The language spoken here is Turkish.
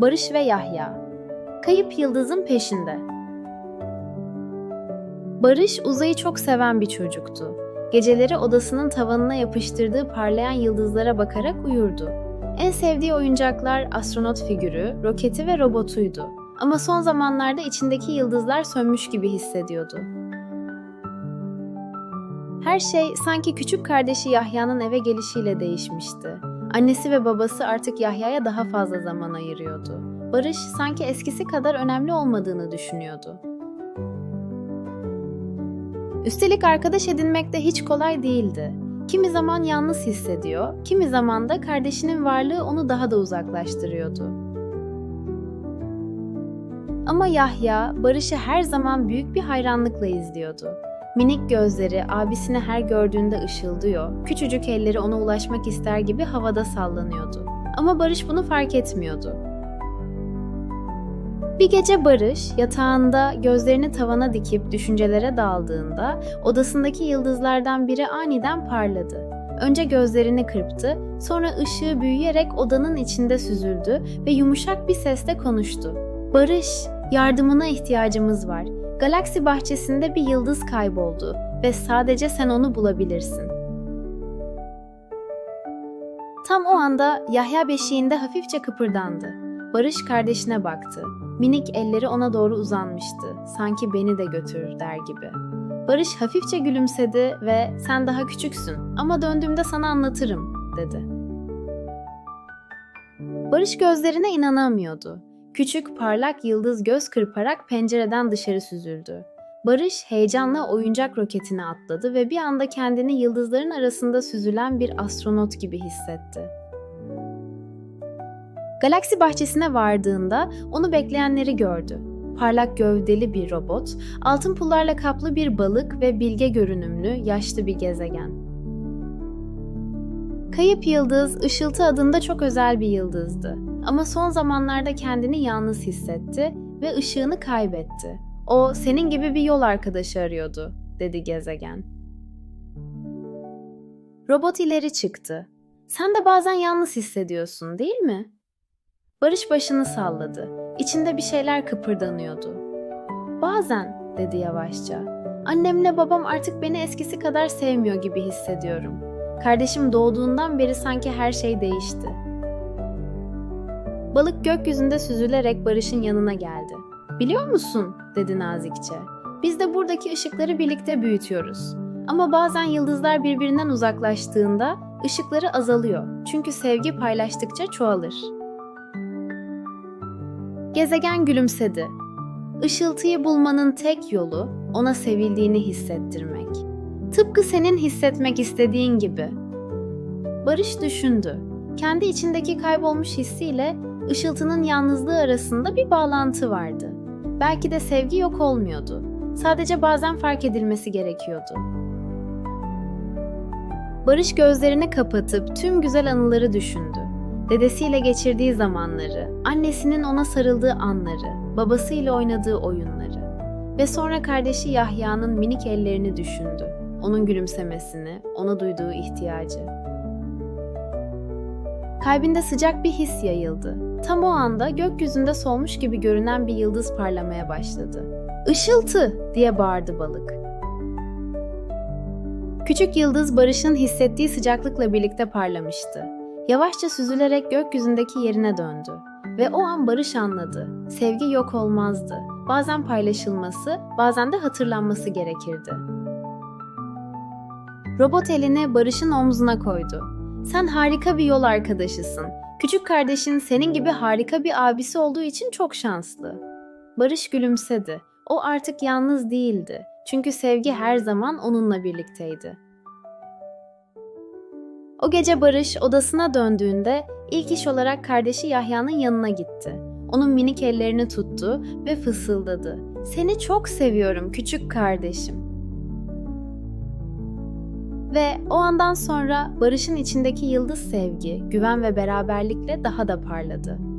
Barış ve Yahya Kayıp yıldızın peşinde Barış uzayı çok seven bir çocuktu. Geceleri odasının tavanına yapıştırdığı parlayan yıldızlara bakarak uyurdu. En sevdiği oyuncaklar astronot figürü, roketi ve robotuydu. Ama son zamanlarda içindeki yıldızlar sönmüş gibi hissediyordu. Her şey sanki küçük kardeşi Yahya'nın eve gelişiyle değişmişti. Annesi ve babası artık Yahya'ya daha fazla zaman ayırıyordu. Barış sanki eskisi kadar önemli olmadığını düşünüyordu. Üstelik arkadaş edinmek de hiç kolay değildi. Kimi zaman yalnız hissediyor, kimi zaman da kardeşinin varlığı onu daha da uzaklaştırıyordu. Ama Yahya, Barış'ı her zaman büyük bir hayranlıkla izliyordu. Minik gözleri abisini her gördüğünde ışıldıyor, küçücük elleri ona ulaşmak ister gibi havada sallanıyordu. Ama Barış bunu fark etmiyordu. Bir gece Barış yatağında gözlerini tavana dikip düşüncelere daldığında odasındaki yıldızlardan biri aniden parladı. Önce gözlerini kırptı, sonra ışığı büyüyerek odanın içinde süzüldü ve yumuşak bir sesle konuştu. Barış, yardımına ihtiyacımız var. Galaksi bahçesinde bir yıldız kayboldu ve sadece sen onu bulabilirsin. Tam o anda Yahya beşiğinde hafifçe kıpırdandı. Barış kardeşine baktı. Minik elleri ona doğru uzanmıştı. Sanki beni de götürür der gibi. Barış hafifçe gülümsedi ve sen daha küçüksün ama döndüğümde sana anlatırım dedi. Barış gözlerine inanamıyordu. Küçük parlak yıldız göz kırparak pencereden dışarı süzüldü. Barış heyecanla oyuncak roketine atladı ve bir anda kendini yıldızların arasında süzülen bir astronot gibi hissetti. Galaksi bahçesine vardığında onu bekleyenleri gördü. Parlak gövdeli bir robot, altın pullarla kaplı bir balık ve bilge görünümlü yaşlı bir gezegen. Kayıp Yıldız, Işıltı adında çok özel bir yıldızdı. Ama son zamanlarda kendini yalnız hissetti ve ışığını kaybetti. O senin gibi bir yol arkadaşı arıyordu, dedi gezegen. Robot ileri çıktı. Sen de bazen yalnız hissediyorsun, değil mi? Barış başını salladı. İçinde bir şeyler kıpırdanıyordu. Bazen, dedi yavaşça. Annemle babam artık beni eskisi kadar sevmiyor gibi hissediyorum. Kardeşim doğduğundan beri sanki her şey değişti. Balık gökyüzünde süzülerek Barış'ın yanına geldi. Biliyor musun? dedi nazikçe. Biz de buradaki ışıkları birlikte büyütüyoruz. Ama bazen yıldızlar birbirinden uzaklaştığında ışıkları azalıyor. Çünkü sevgi paylaştıkça çoğalır. Gezegen gülümsedi. Işıltıyı bulmanın tek yolu ona sevildiğini hissettirmek. Tıpkı senin hissetmek istediğin gibi. Barış düşündü. Kendi içindeki kaybolmuş hissiyle ışıltının yalnızlığı arasında bir bağlantı vardı. Belki de sevgi yok olmuyordu. Sadece bazen fark edilmesi gerekiyordu. Barış gözlerini kapatıp tüm güzel anıları düşündü. Dedesiyle geçirdiği zamanları, annesinin ona sarıldığı anları, babasıyla oynadığı oyunları ve sonra kardeşi Yahya'nın minik ellerini düşündü. Onun gülümsemesini, ona duyduğu ihtiyacı. Kalbinde sıcak bir his yayıldı. Tam o anda gökyüzünde solmuş gibi görünen bir yıldız parlamaya başladı. Işıltı diye bağırdı balık. Küçük yıldız Barış'ın hissettiği sıcaklıkla birlikte parlamıştı. Yavaşça süzülerek gökyüzündeki yerine döndü. Ve o an Barış anladı. Sevgi yok olmazdı. Bazen paylaşılması, bazen de hatırlanması gerekirdi. Robot elini Barış'ın omzuna koydu. Sen harika bir yol arkadaşısın. Küçük kardeşin senin gibi harika bir abisi olduğu için çok şanslı. Barış gülümsedi. O artık yalnız değildi. Çünkü sevgi her zaman onunla birlikteydi. O gece Barış odasına döndüğünde ilk iş olarak kardeşi Yahya'nın yanına gitti. Onun minik ellerini tuttu ve fısıldadı. Seni çok seviyorum küçük kardeşim. Ve o andan sonra Barış'ın içindeki yıldız sevgi, güven ve beraberlikle daha da parladı.